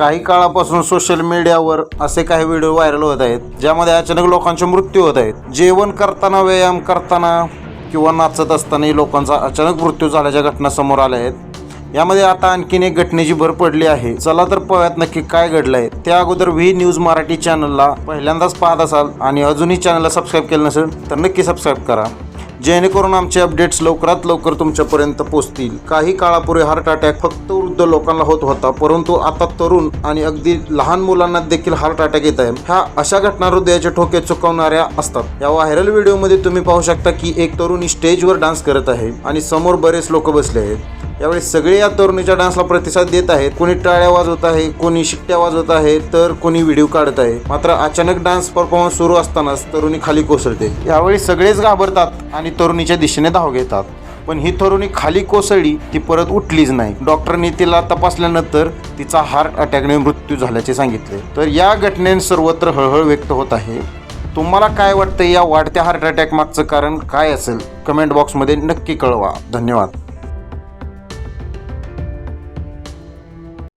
काही काळापासून सोशल मीडियावर असे काही व्हिडिओ व्हायरल होत आहेत ज्यामध्ये अचानक लोकांचे मृत्यू होत आहेत. जेवण करताना व्यायाम करताना किंवा नाचत असतानाही लोकांचा अचानक मृत्यू झाल्याच्या घटना समोर आल्या आहेत. यामध्ये आता आणखीन एक घटनेची भर पडली आहे. चला तर पाहूयात नक्की काय घडलंय. त्या अगोदर व्ही न्यूज मराठी चॅनलला पहिल्यांदाच पाहत असाल आणि अजूनही चॅनलला सबस्क्राईब केलं नसेल तर नक्की सबस्क्राईब करा. जेणेकरून आमचे अपडेट्स लवकरात लवकर तुमच्यापर्यंत पोचतील. काही काळापूर्वी हार्ट अटॅक फक्त वृद्ध लोकांना होत होता परंतु आता तरुण आणि अगदी लहान मुलांना देखील हार्ट अटॅक येत आहे. ह्या अशा घटना हृदयाचे ठोके चुकवणाऱ्या असतात. या व्हायरल व्हिडिओमध्ये तुम्ही पाहू शकता की एक तरुणी स्टेजवर डान्स करत आहे आणि समोर बरेच लोक बसले आहेत. यावेळी सगळे या तरुणीच्या डान्सला प्रतिसाद देत आहेत. कोणी टाळ्या वाजवत आहे कोणी शिट्ट्या वाजवत आहे तर कोणी व्हिडिओ काढत आहे. मात्र अचानक डान्स परफॉर्मन्स सुरू असतानाच तरुणी खाली कोसळते. यावेळी सगळेच घाबरतात आणि आणि तरुणीच्या दिशेने धाव घेतात. पण ही तरुणी खाली कोसळली ती परत उठलीच नाही. डॉक्टरनी तिला तपासल्यानंतर तिचा हार्ट अटॅकने मृत्यू झाल्याचे सांगितले. तर या घटनेने सर्वत्र हळहळ व्यक्त होत आहे. तुम्हाला काय वाटतं या वाढत्या हार्ट अटॅक मागचं कारण काय असेल? कमेंट बॉक्समध्ये नक्की कळवा. धन्यवाद.